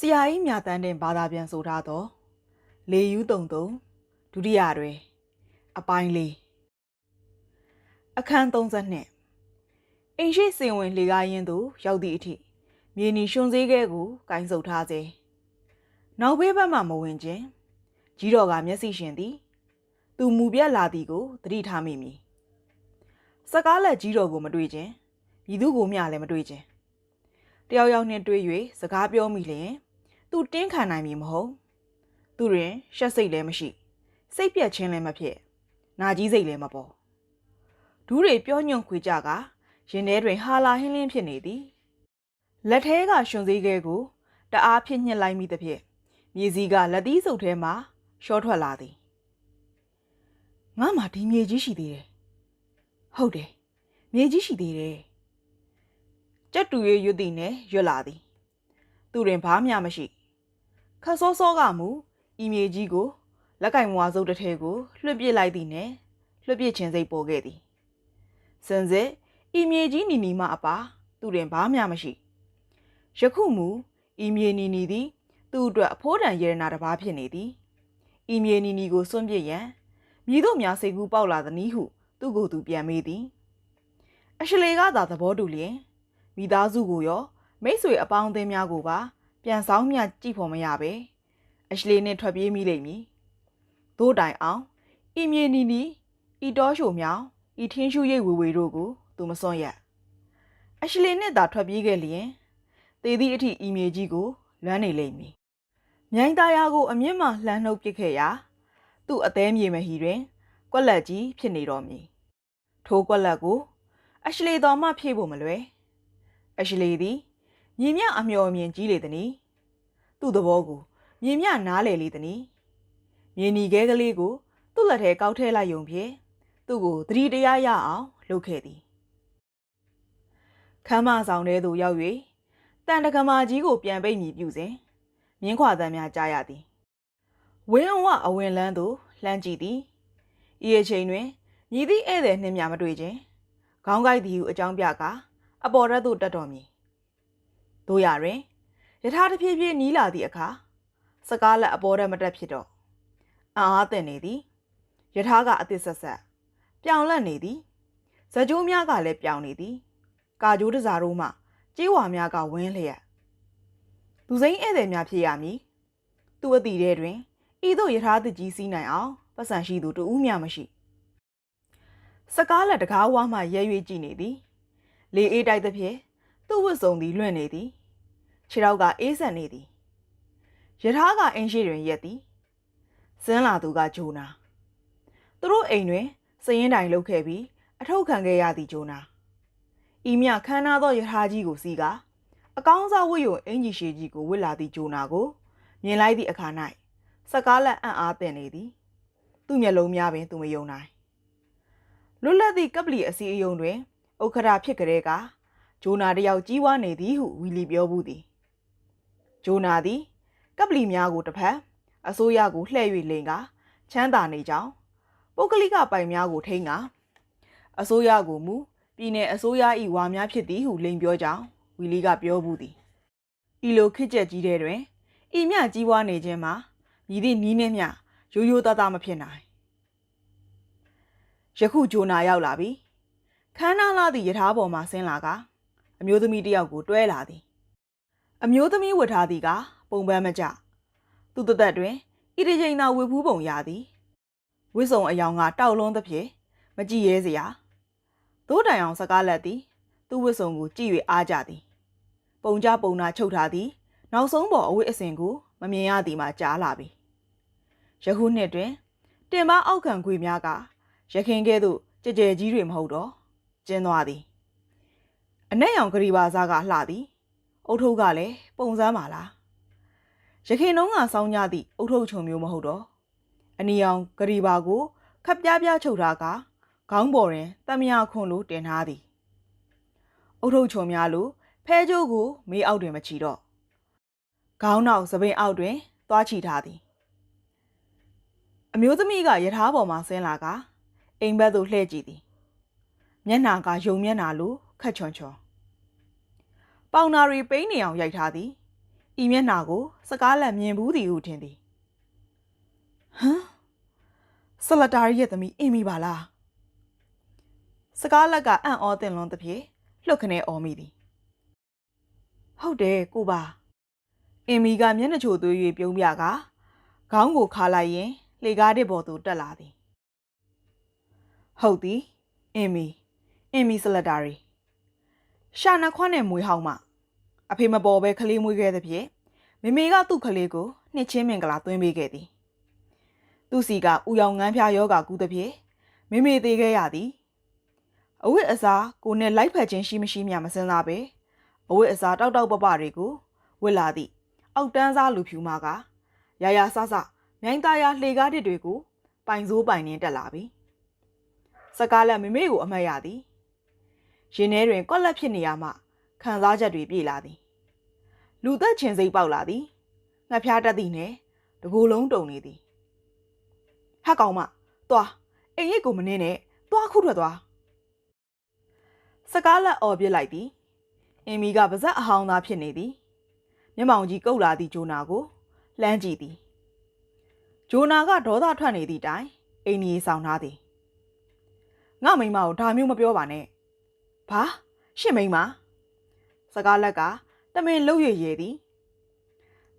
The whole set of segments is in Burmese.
ဆရာကြီးမြတန်းတင်ဘာသာပြန်ဆိုထားတော့လေယူးတုံတုံဒုတိယတွင်အပိုင်းလေးအခန်း32အင်ရှိစင်ဝင်လေကားရင်သို့ရောက်သည့်အထိမြေနီရွှွန်စည်းခဲကိုကင်ဆုပ်ထားစေနောက်ဘေးဘက်မှမဝင်ခြင်းကြီးတော်ကမျက်စိရှင်သည် သူမူပြက်လာသည်ကိုသတိထားမိမည်စကားလက်ကြီးတော်ကိုမတွေ့ခြင်းဤသူကိုမျှလည်းမတွေ့ခြင်းတယောက်ယောက်နှင့်တွေ့၍စကားပြောမိလျင် သူတင်းခံနိုင်မည်မဟုတ်သူတွင်ရှက်စိတ်လည်းမရှိစိတ်ပြက်ခြင်းလည်းမဖြစ်နာကြီးစိတ်လည်းမပေါ်ဒူးတွေပြောညွန့်ခွေကြကရင်ထဲတွင်ဟာလာဟင်းလင်းဖြစ်နေသည်လက်ထဲကရှင်စည်းခဲကိုတအားဖြစ်ညှစ်လိုက်မိသဖြင့်မြေစည်းကလက်သီးစုပ်ထဲမှရှော့ထွက်လာသည်ငါမှဒီမြေကြီးရှိသေးတယ်ဟုတ်တယ်မြေကြီးရှိသေးတယ်ကြက်တူရဲ့ရွတ်သည်နဲ့ရွတ်လာသည် သူတွင်ဘာမှမရှိ ခတ်စောစောကမူအီမေကြီးကိုလက်ကင်မွားစုပ်တစ်ထဲကိုလွှတ်ပစ်လိုက်သည်နဲ့လွှတ်ပစ်ခြင်းစိတ်ပေါ်ခဲ့သည်စင်စစ်အီမေကြီးနီနီမှအပါသူတွင်ဘာမှမရှိယခုမူအီမေနီနီသည် သူ့အတွက်အဖိုးတန်ယေရနာတစ်ပါးဖြစ်နေသည်အီမေနီနီကိုစွန့်ပစ်ရန်မြည်တို့များစိတ်ကူးပေါက်လာသည်ဟုသူ့ကိုယ်သူပြန်မေးသည်အရှလေကသာသဘောတူလျင်မိသားစုကိုရောမိတ်ဆွေအပေါင်းအသင်းများကိုပါ ပြန်ဆောင်မြကြည့်ဖို့မရပဲအရှလေးနဲ့ထွက်ပြေးမိလိမ့်မည်။သို့တိုင်အောင်ဤမြေနီနီဤတောရှိုမြောင်ဤထင်းရှူရိတ်ဝေဝေတို့ကိုသူမစွန့်ရ။အရှလေးနဲ့သာထွက်ပြေးခဲ့လျင်သေသည့်အထိဤမြေကြီးကိုလွမ်းနေလိမ့်မည်။မြိုင်းသားရကိုအမြင့်မှလှမ်းနှုတ်ပစ်ခဲ့ရာသူ့အသေးမြေမဟီတွင် ကွက်လက်ကြီးဖြစ်နေတော်မူ။ထိုကွက်လက်ကို အရှလေးတော်မှဖြည့်ဖို့မလွယ်။အရှလေးသည် မြင်မြအမျော်မြင်ကြီးလေသည်။သူ့သဘောကိုမြင်မြနားလေလေသည်။မြင်နီခဲကလေးကို သူ့လက်ထဲကောက်ထဲလိုက်ယုံဖြင့်သူ့ကိုသတိတရားရအောင်လုပ်ခဲ့သည်။ခမ်းမဆောင်ထဲသို့ရောက်၍တန်တကမာကြီးကိုပြန်ပိတ်မိပြုစဉ်မြင်းခွာသံများကြားရသည်။ဝင်းဝအဝင်လန်းသို့လှမ်းကြည့်သည်။ဤအချိန်တွင်မြည်သည့်ဧည့်သည်နှင့်များမတွေ့ခြင်းခေါင်းကိုက်သည်ဟုအကြောင်းပြကာအပေါ်ရက်သို့တက်တော်မူ။ တို့ရတွင်ယထာတဖြည်းဖြည်းနီးလာသည့်အခါစကားလက်အပေါ်ရက်မတက်ဖြစ်တော့အာအားတင်နေသည်ယထာကအသစ်ဆက်ဆက်ပြောင်လက်နေသည်ဇကြိုးများကလည်းပြောင်နေသည်ကာကြိုးတစားတို့မှကြေးဝါများကဝင်းလျက်သူစိမ်းဧည့်သည်များဖြစ်ရမည်သူအတီထဲတွင်ဤသို့ယထာတကြီးစီးနိုင်အောင်ပတ်စံရှိသူတဦးမျှမရှိစကားလက်တကားဝါမှရဲ၍ကြည့်နေသည်လေအေးတိုက်သဖြင့်သူ့ဝတ်စုံသည်လွင့်နေသည် ခြေထောက်ကအေးဆက်နေသည်ယထာကအင်းရှိတွင်ရက်သည်စင်းလာသူကဂျိုနာသူတို့အိမ်တွင်စရင်တိုင်လုတ်ခဲ့ပြီးအထောက်ခံခဲ့ရသည်ဂျိုနာဤမြခမ်းနားသောယထာကြီးကိုစီကအကောင်းစားဝတ်ရုံအင်ကြီးရှည်ကြီးကိုဝစ်လာသည့်ဂျိုနာကိုမြင်လိုက်သည့်အခါ၌စကားလက်အံ့အားသင့်နေသည်သူ့မျက်လုံးများပင်သူမယုံနိုင်လွတ်လပ်သည့်ကပလီအစီအယုံတွင်ဥက္ခရာဖြစ်ကြတဲ့ကဂျိုနာတယောက်ကြီးဝါနေသည်ဟုဝီလီပြောဘူးသည် ဂျိုနာသည်ကပလီများကိုတစ်ဖက်အစိုးရကိုလှည့်၍လိန်ကချမ်းသာနေကြောင်းပုဂ္ဂလိကပိုင်များကိုထိန်းကအစိုးရကိုမူပြည်내အစိုးရ၏ဝါများဖြစ်သည်ဟုလိန်ပြောကြောင်းဝီလီကပြောဘူးသည်ဤလိုခစ်ကျက်ကြီးတဲ့တွင်ဤမြကြီးပွားနေခြင်းမှာမြည်သည့်နီးနှင့်မျှရိုးရိုးသားသားမဖြစ်နိုင်ယခုဂျိုနာရောက်လာပြီခန်းနာလာသည့်ယထာပေါ်မှဆင်းလာကအမျိုးသမီးတစ်ယောက်ကိုတွဲလာသည် အမျိုးသမီးဝတ်ထားသည်ကပုံပန်းမကြသူတသက်တွင်ဣတိချိန်သာဝေဖူးပုံရသည်ဝစ်စုံအယောင်ကတောက်လုံးသဖြင့်မကြည့်ရဲစရာသို့တိုင်အောင်စကားလက်သည်သူ့ဝစ်စုံကိုကြည့်၍အားကြသည်ပုံကြပုံနာချုပ်ထားသည် နောက်ဆုံးပေါ်အဝိအစင်ကိုမမြင်ရသည်မှာကြားလာပြီယခုနှစ်တွင်တင်ပအောက်ခံခွေများကရခင်ကဲ့သို့ကြကြဲကြီးတွေမဟုတ်တော့ကျင်းသွားသည်အနက်ရောင်ဂရီပါစားကလှသည် အုတ်ထုပ်ကလည်းပုံစမ်းပါလားရခင်တုံးကစောင်းကြသည့်အုတ်ထုပ်ချုံမျိုးမဟုတ်တော့အနီရောင်ဂရီပါကိုခပ်ပြားပြားချုပ်ထားကခေါင်းပေါ်တွင်တမယာခွန်လိုတင်ထားသည်အုတ်ထုပ်ချုံများလိုဖဲကျိုးကိုမေးအောက်တွင်မချီတော့ခေါင်းနောက်သပင်အောက်တွင်သွားချီထားသည်အမျိုးသမီးကယထာပေါ်မှဆင်းလာကအိမ်ဘက်သို့လှည့်ကြည့်သည်မျက်နှာကယုံမျက်နှာလိုခက်ချွန်ချွန် ပေါင်နာရီပိန်းနေအောင်ရိုက်ထားသည်ဤမျက်နှာကို စကားလက်မြင်ဘူးသည်ဟုထင်သည်ဟမ်ဆလတာရီရဲ့သမီးအင်းမိပါလားစကားလက်ကအံ့ဩတင်လွန်သဖြင့်လှုပ်ခနဲအော်မိသည်ဟုတ်တယ်ကိုပါအင်းမီကမျက်နှာချိုသွေး၍ပြုံးပြကခေါင်းကိုခါလိုက်ရင်လေကားတစ်ပေါ်သို့တက်လာသည်ဟုတ်သည်အင်းမီအင်းမီဆလတာရီ ရှာနှခွန်းနဲ့မွေးဟောင်းမှအဖေမပေါ်ပဲကလေးမွေးခဲ့သဖြင့်မေမေကသူ့ကလေးကိုနှစ်ချင်းမင်္ဂလာသွင်းပေးခဲ့သည်သူစီကဥယောင်ငန်းဖျားယောဂါကူးသဖြင့်မေမေသေးခဲ့ရသည်အဝိအစားကိုနဲ့လိုက်ဖက်ခြင်းရှိမရှိမြမစင်စားပဲအဝိအစားတောက်တောက်ပပတွေကိုဝစ်လာသည့်အောက်တန်းစားလူဖြူမကရရဆဆမြိုင်းသားရလှေကားတစ်တွေကိုပိုင်စိုးပိုင်နှင်းတက်လာပြီစကားလက်မေမေကိုအမှတ်ရသည် ရင်ထဲတွင် ကွက်လက်ဖြစ်နေရမှခံစားချက်တွေပြေလာသည်လူသက်ချင်စိတ်ပေါက်လာသည်ငှက်ဖျားတက်သည်နဲ့တကူလုံးတုံနေသည်ဟက်ကောင်မသွားအိမ်ရိတ်ကိုမနှင်းနဲ့သွားခုထွက်သွားစကားလက်អော်ပြစ်လိုက်သည်အင်မီကပါဇက်အဟောင်းသားဖြစ်နေသည်မျက်မှောင်ကြီးကုတ်လာသည့်ဂျိုနာကိုလှမ်းကြည့်သည်ဂျိုနာကဒေါသထွက်နေသည့်တိုင်အိမ်ကြီးဆောင်ထားသည်ငါမိမကိုဒါမျိုးမပြောပါနဲ့ ဘာရှင့်မိမစကားလက်ကတမင်လှုပ်ရရသည်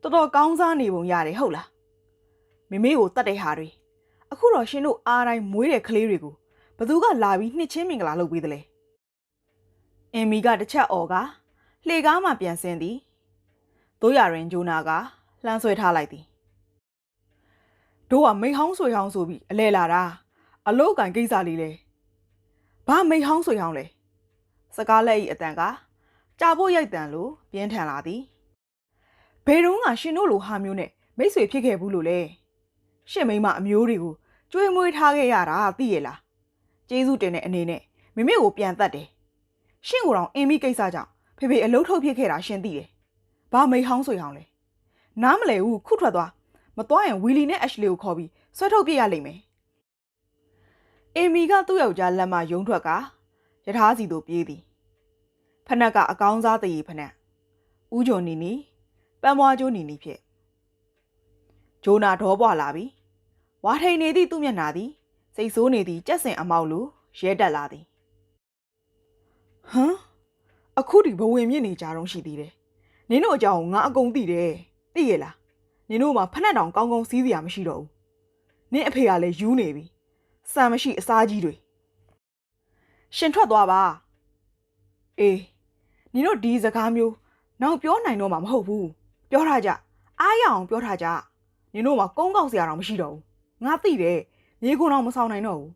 တော်တော်ကောင်းစားနေပုံရတယ်ဟုတ်လားမိမေကိုတတ်တဲ့ဟာတွေအခုတော့ရှင်တို့အားတိုင်းမွေးတဲ့ကလေးတွေကိုဘသူကလာပြီးနှစ်ချင်းမင်္ဂလာလုပ်ပေးတယ်လဲအင်မီကတစ်ချက်អော်ကလှေကားမှပြန်ဆင်းသည်တို့ရရင်ဂျိုနာကလှမ်းဆွဲထားလိုက်သည်တို့ကမိဟောင်းဆွေဟောင်းဆိုပြီးအလဲလာတာအလုတ်ကန်ကိစ္စလေးလေဘာမိဟောင်းဆွေဟောင်းလဲ စကားလက်ဤအတန်ကကြာဖို့ရိုက်တန်လို့ပြင်းထန်လာသည်ဘယ်တော့မှရှင်တို့လိုဟာမျိုးနဲ့မိတ်ဆွေဖြစ်ခဲ့ဘူးလို့လဲရှင်မိမအမျိုးတွေကိုကျွေးမွေးထားခဲ့ရတာသိရလားကျေးဇူးတင်တဲ့အနေနဲ့မိမိကိုပြန်တတ်တယ်ရှင့်ကိုတော့အင်းမီကိစ္စကြောင့်ဖေဖေအလုထုတ်ဖြစ်ခဲ့တာရှင်းသိတယ်ဘာမိဟောင်းဆွေဟောင်းလဲနားမလဲဘူးခုထွက်သွားမသွားရင်ဝီလီနဲ့အက်ရှလီကိုခေါ်ပြီးဆွဲထုတ်ပြရလိမ့်မယ်အီမီကသူ့ယောက်ျားလက်မယုံထွက်က ယထာစီတို့ပြေးသည်ဖနက်ကအကောင်းစားတည်ဖနက်ဦးကျော်နီနီပန်းမွားကျိုးနီနီဖြစ်ဂျိုနာဒေါပွားလာပြီဝါထိန်နေသည့်သူ့မျက်နှာသည်စိတ်ဆိုးနေသည့်ကြက်စင်အမောက်လိုရဲတက်လာသည်ဟမ်အခုဒီဘဝင်မြင့်နေကြတော့ရှိသေးတယ်နင်တို့အကြောင်းငါအကုန်သိတယ်သိရလားနင်တို့မှဖက်နှက်တောင်ကောင်းကောင်းစီးစရာမရှိတော့ဘူးနင်အဖေကလည်းယူနေပြီစံမရှိအစားကြီးတွေ ရှင်ထွက်သွားပါအေးနင်တို့ဒီစကားမျိုးနောက်ပြောနိုင်တော့မှာမဟုတ်ဘူးပြောထားကြအားရအောင်ပြောထားကြနင်တို့မှကုန်းကောက်စရာတော့မရှိတော့ဘူးငါသိတယ်မြေကုန်းတော့မဆောင်နိုင်တော့ဘူး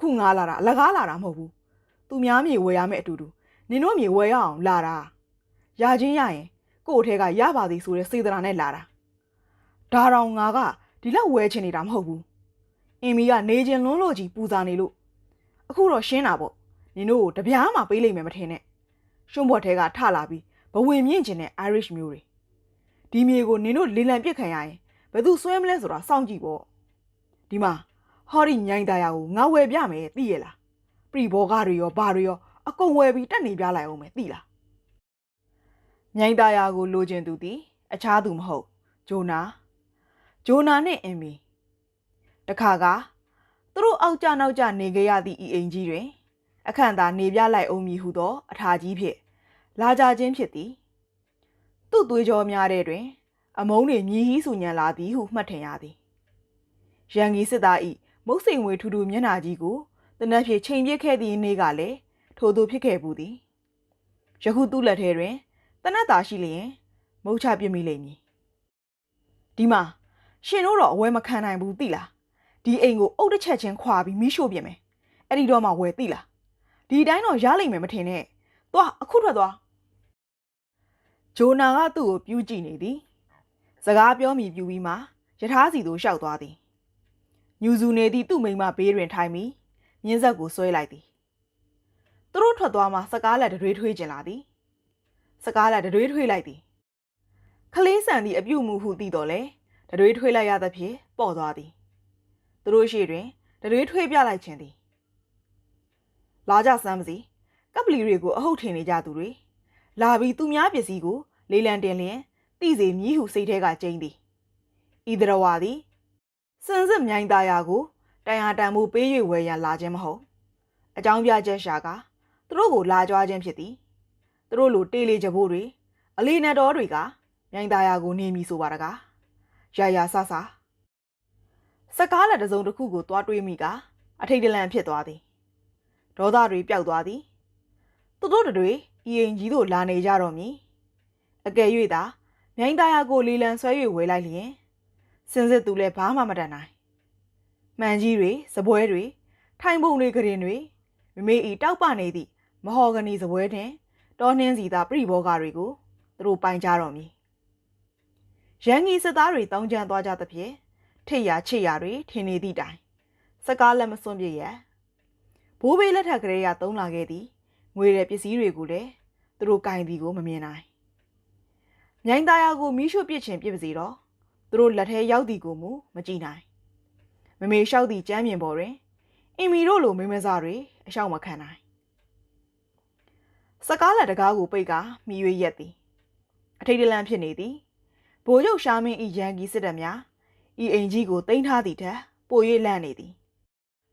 ခုငါလာတာအလကားလာတာမဟုတ်ဘူးသူများမြေဝယ်ရမယ့်အတူတူနင်တို့မြေဝယ်ရအောင်လာတာရချင်းရရင်ကို့အထက်ကရပါသည်ဆိုတဲ့စေတနာနဲ့လာတာဒါတောင်ငါကဒီလောက်ဝဲချင်နေတာမဟုတ်ဘူးအင်မီကနေချင်းလွန်းလို့ကြီးပူဇာနေလို့အခုတော့ရှင်းတာပေါ့ နင်တို့ကိုတပြားမှပေးလိုက်မယ်မထင်နဲ့ရှုံးဘော်ထဲကထလာပြီးဘဝင်မြင့်ကျင်တဲ့ Irish မျိုးတွေဒီမြေကိုနင်တို့လေလံပြစ်ခံရရင်ဘယ်သူဆွဲမလဲဆိုတာစောင့်ကြည့်ပေါ့ဒီမှာဟောဒီညိုင်းသားရကိုငါဝယ်ပြမယ်သိရလားပရိဘောဂတွေရောဘာတွေရောအကုန်ဝယ်ပြီးတက်နေပြလိုက်အောင်မယ်သိလားမြိုင်သားရကိုလိုချင်သူသည်အခြားသူမဟုတ်ဂျိုနာဂျိုနာနဲ့အင်မီတခါကသူတို့အောက်ကြနောက်ကြနေကြရသည့်ဤအိမ်ကြီးတွင် အခန့်သာနေပြလိုက်အောင်မည်ဟုသော အထာကြီးဖြင့်လာကြခြင်းဖြစ်သည်သူ့သွေးကြောများတဲ့တွင် အမုန်းတွေမြည်ဟီးဆူညံလာသည်ဟုမှတ်ထင်ရသည်ရန်ကြီးစစ်သားဤမုတ်စိန်ဝေထူထူမျက်နှာကြီးကိုတနက်ဖြေချိန်ပြစ်ခဲ့သည့်နေ့ကလည်းထိုသူဖြစ်ခဲ့ဘူးသည်ယခုသူ့လက်ထဲတွင်တနက်သာရှိလျင်မုတ်ချပြစ်မိလိမ့်မည်ဒီမှာရှင်တို့တော့အဝဲမခံနိုင်ဘူးသိလားဒီအိမ်ကိုအုတ်တစ်ချက်ချင်းခွာပြီးမိရှို့ပြင်မယ်အဲ့ဒီတော့မှဝယ်သိလား ဒီတိုင်းတော့ရလိမ့်မယ်မထင်နဲ့သွားအခုထွက်သွားဂျိုနာကသူ့ကိုပြူးကြည့်နေသည်စကားပြောမိပြူပြီးမှယထာစီသို့ရှောက်သွားသည်ညူစုနေသည့်သူ့မိမဘေးတွင်ထိုင်ပြီးမြင်းဆက်ကိုဆွဲလိုက်သည်သူတို့ထွက်သွားမှစကားလက်တွေးထွေးကျင်လာသည်စကားလက်တွေးထွေးလိုက်သည်ခလေးဆန်သည့်အပြုတ်မှုဟုသိတော်လဲတွေးထွေးလိုက်ရသဖြင့်ပေါ့သွားသည်သူတို့ရှိတွင်တွေးထွေးပြလိုက်ခြင်းသည် လာကြစမ်းပါစီကပ်ပလီတွေကိုအဟုတ်ထင်နေကြသူတွေလာပြီးသူများပစ္စည်းကိုလေးလံတင်လျင်တတိစေမြည်ဟုစိတ်ထဲကကျင်းသည်ဤတရဝါသည်စင်စစ်မြိုင်သားရာကိုတန်ဟာတန်မှုပေး၍ဝယ်ရန်လာခြင်းမဟုတ်အကြောင်းပြချက်ရှာကသူတို့ကိုလာကြွားခြင်းဖြစ်သည်သူတို့လိုတေးလေကြဖို့တွေအလေးနက်တော်တွေကမြိုင်သားရာကိုနေမီဆိုပါတကားရာရာဆဆစကားလက်တစ်စုံတစ်ခုကိုတွားတွေးမိကအထိတ်တလန့်ဖြစ်သွားသည် ဒေါသတွေပျောက်သွားသည်သူတို့တွေဤအိမ်ကြီးတို့လာနေကြတော့မည်အကယ်၍သာမြိုင်သားရာကိုလီလံဆွဲ၍ဝယ်လိုက်လျင်စင်စစ်သူလည်းဘာမှမတတ်နိုင်မှန်ကြီးတွေစပွဲတွေထိုင်ပုံတွေကရင်တွေမမေဤတောက်ပနေသည့်မဟော်ဂနီစပွဲတွင်တောနှင်းစီသာပြိဘောဂတွေကိုသူတို့ပိုင်ကြတော့မည်ရန်ကြီးစစ်သားတွေတောင်းကျမ်းသွားကြသဖြင့်ထိတ်ရချစ်ရတွေထင်နေသည့်တိုင်စကားလက်မစွန့်ပြည့်ရ ဘိုးဘေးလက်ထက်ကလေးကသုံးလာခဲ့သည်ငွေတဲ့ပစ္စည်းတွေကိုလည်းသူတို့ကင်သည်ကိုမမြင်နိုင်မြိုင်သားယာကိုမီးရှို့ပစ်ခြင်းပြစ်ပါစီတော့သူတို့လက်ထဲရောက်သည်ကိုမူမကြည့်နိုင်မမေလျှောက်သည့်ကြမ်းမြင်ပေါ်တွင်အင်မီတို့လိုမိမစားတွေအရှောက်မခံနိုင်စကားလက်တကားကိုပိတ်ကမိရွေရက်သည်အထိတ်တလန့်ဖြစ်နေသည်ဘိုးချုပ်ရှာမင်းဤရန်ကြီးစစ်တပ်များဤအိမ်ကြီးကိုတင်ထားသည့်ထက်ပို၍လန့်နေသည်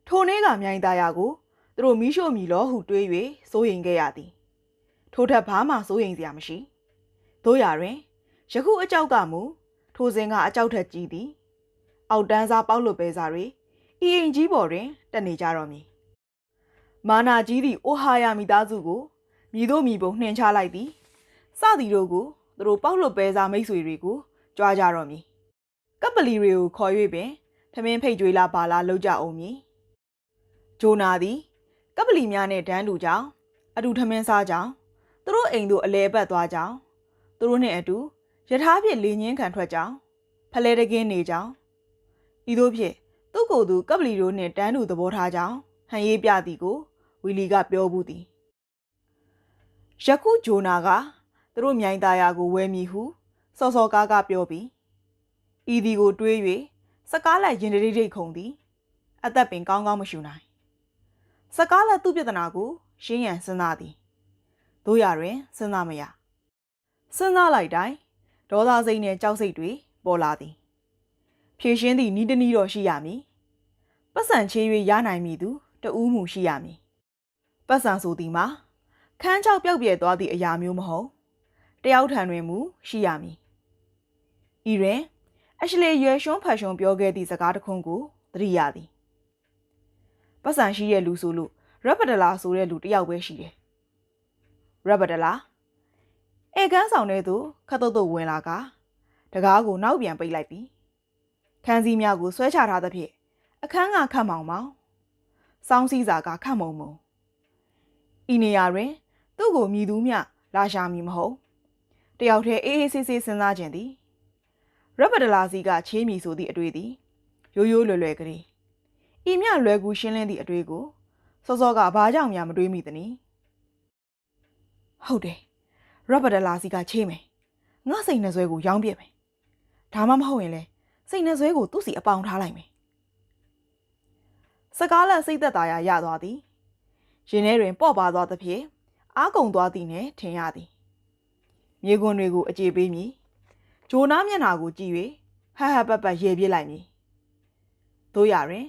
ထိုနေ့ကမြိုင်သားယာကို သူတို့မီးရှို့မီလောဟုတွေး၍စိုးရိမ်ခဲ့ရသည်ထိုထက်ဘာမှစိုးရိမ်စရာမရှိတို့ရတွင်ယခုအကြောက်ကမူထိုစဉ်ကအကြောက်ထက်ကြီးသည် အောက်တန်းစားပေါက်လွတ်ပဲစားတွေဤအိမ်ကြီးပေါ်တွင်တက်နေကြတော့မည်မာနာကြီးသည့်အိုဟာယာမိသားစုကိုမြည်တို့မြည်ပုံနှင်ချလိုက်သည်စသည်တို့ကိုသူတို့ပေါက်လွတ်ပဲစားမိတ်ဆွေတွေကိုကြွားကြတော့မည်ကပ်ပလီတွေကိုခေါ်၍ပင်ထမင်းဖိတ်ကြွေးလာပါလာလောက်ကြအောင်မည်ဂျိုနာသည်က ပ်ပလီများနဲ့ဒန်းတူကြောင်အတူထမင်းစားကြောင်သူတို့အိမ်တို့အလဲပတ်သွားကြောင်သူတို့နဲ့အတူယထာဖြင့်လေငင်းခံထွက်ကြောင်ဖလဲတကင်းနေကြောင်ဤသို့ဖြင့်သူ့ကိုယ်သူကပ်ပလီတို့နှင့်တန်းတူသဘောထားကြောင်ဟန်ရေးပြသည်ကိုဝီလီကပြောဘူးသည်ယခုဂျိုနာကသူတို့မြိုင်သားယာကိုဝဲမည်ဟုစောစောကားကပြောပြီးဤဒီကိုတွေး၍စကားလိုက်ရင်တိတ်ခုန်သည် အသက်ပင်ကောင်းကောင်းမရှူနိုင် စကားလက်သူ့ပြဿနာကိုရှင်းရန်စဉ်းစားသည်တို့ရတွင်စဉ်းစားမရစဉ်းစားလိုက်တိုင်းဒေါသစိတ်နှင့်ကြောက်စိတ်တွေပေါ်လာသည်ဖြည့်ရှင်းသည့်ဤတနည်းတော့ရှိရမည်ပတ်စံချေး၍ရနိုင်မည်သူတဦးမူရှိရမည်ပတ်စံဆိုသည်မှာခန်းချောက်ပြောက်ပြဲသွားသည့်အရာမျိုးမဟုတ်တယောက်ထံတွင်မူရှိရမည်ဤတွင်အရှလေရွယ်ရွှန်းဖတ်ရှုံပြောခဲ့သည့်စကားတစ်ခုကိုသတိရသည် ပတ်စံရှိတဲ့လူဆိုလို့ရက်ပဒလာဆိုတဲ့လူတယောက်ပဲရှိတယ်ရက်ပဒလာဧကန်းဆောင်တဲ့သူခတ်တုတ်တုတ်ဝင်လာကတကားကိုနောက်ပြန်ပိတ်လိုက်ပြီးခန်းစည်းများကိုဆွဲချထားသဖြင့်အခန်းကခတ်မောင်မောင်စောင်းစည်းစာကခတ်မုံမုံဤနေရာတွင် သူ့ကိုမြည်သူမျှလာရှာမည်မဟုတ်တယောက်တည်းအေးအေးဆေးဆေးစဉ်းစားခြင်းသည်ရဘဒလာစီကချေးမည်ဆိုသည့်အတွေ့သည်ရိုးရိုးလွယ်လွယ်ကလေး ဤမြလွယ်ကူရှင်းလင်းသည့်အတွေ့ကိုစောစောကဘာကြောင့်များမတွေးမိသနည်းဟုတ်တယ်ရဘဒလာစီကချေးမယ်ငါစိတ်နှဆွဲကိုရောင်းပြမယ်ဒါမှမဟုတ်ရင်လေစိတ်နှဆွဲကိုသူ့စီအပေါင်ထားလိုက်မယ်စကားလက်စိတ်သက်သာရာရသွားသည်ရင်ထဲတွင်ပေါ့ပါသွားသဖြင့်အားကုန်သွားသည်နှင့်ထင်ရသည်မြေခွန်းတွေကိုအကြေပေးမည်ဂျိုနာမျက်နှာကိုကြည့်၍ဟဟပပရေပြစ်လိုက်မည်တို့ရတွင်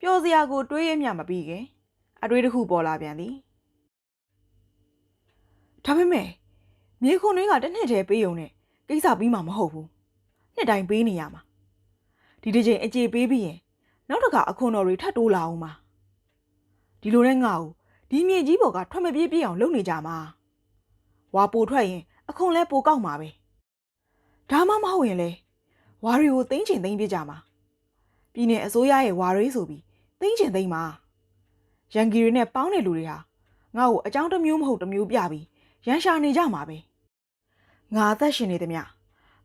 ပျော်စရာကိုတွေးရမြမပြီးခင်အတွေးတစ်ခုပေါ်လာပြန်သည်ဒါပေမဲ့မြေခွန်တွေကတစ်နှစ်တည်းပေးုံနဲ့ကိစ္စပြီးမှာမဟုတ်ဘူးနှစ်တိုင်းပေးနေရမှာဒီတစ်ချိန်အကြေပေးပြီးရင်နောက်တစ်ခါအခွန်တော်တွေထပ်တိုးလာအောင်ပါဒီလိုနဲ့ငါ့ကိုဒီမြေကြီးပေါ်ကထွက်မပြေးပြေးအောင်လုပ်နေကြမှာဝါပိုထွက်ရင်အခွန်လဲပိုကောက်မှာပဲဒါမှမဟုတ်ရင်လေဝါတွေကိုသိန်းချင်သိန်းပြကြမှာပြည်နယ်အစိုးရရဲ့ဝါရေးဆိုပြီး သိန်းချင်သိန်းမှာရန်ကီတွေနဲ့ပေါင်းတဲ့လူတွေဟာငါ့ကိုအကြောင်းတစ်မျိုးမဟုတ်တစ်မျိုးပြပြီးရန်ရှာနေကြမှာပဲငါအသက်ရှင်နေသည်မြ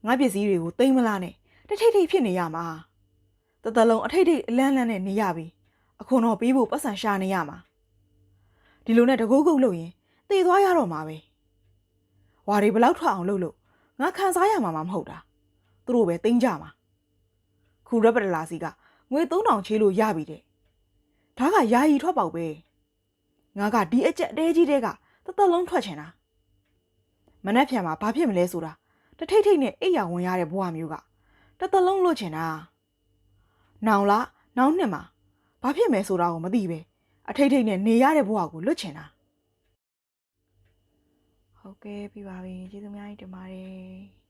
ငါပစ္စည်းတွေကိုသိမ့်မလားနဲ့တထိတ်ထိတ်ဖြစ်နေရမှာတတလုံးအထိတ်ထိတ်အလန်းလန်းနဲ့နေရပြီအခွန်တော့ပေးဖို့ပတ်စံရှာနေရမှာဒီလိုနဲ့တကုတ်ကုတ်လို့ရင်တည်သွားရတော့မှာပဲဝါတွေဘလောက်ထွက်အောင်လုပ်လို့ငါခံစားရမှာမဟုတ်တာသူတို့ပဲသိမ့်ကြမှာခုရက်ပဒလာစီကငွေ3000ချေးလို့ရပြီတဲ့ ဒါကယာယီထွက်ပေါက်ပဲငါကဒီအကျက်အသေးကြီးတဲ့ကတသက်လုံးထွက်ချင်တာမနှက်ဖြံမှာဘာဖြစ်မလဲဆိုတာတတထိတ်ထိတ်နဲ့အိပ်ယာဝင်ရတဲ့ဘဝမျိုးကတစ်သက်လုံးလွတ်ချင်တာနောင်လားနောင်နှစ်မှာဘာဖြစ်မယ်ဆိုတာကိုမသိပဲအထိတ်ထိတ်နဲ့နေရတဲ့ဘဝကိုလွတ်ချင်တာဟုတ်ကဲ့ပြပါပြီကျေးဇူးအများကြီးတင်ပါတယ်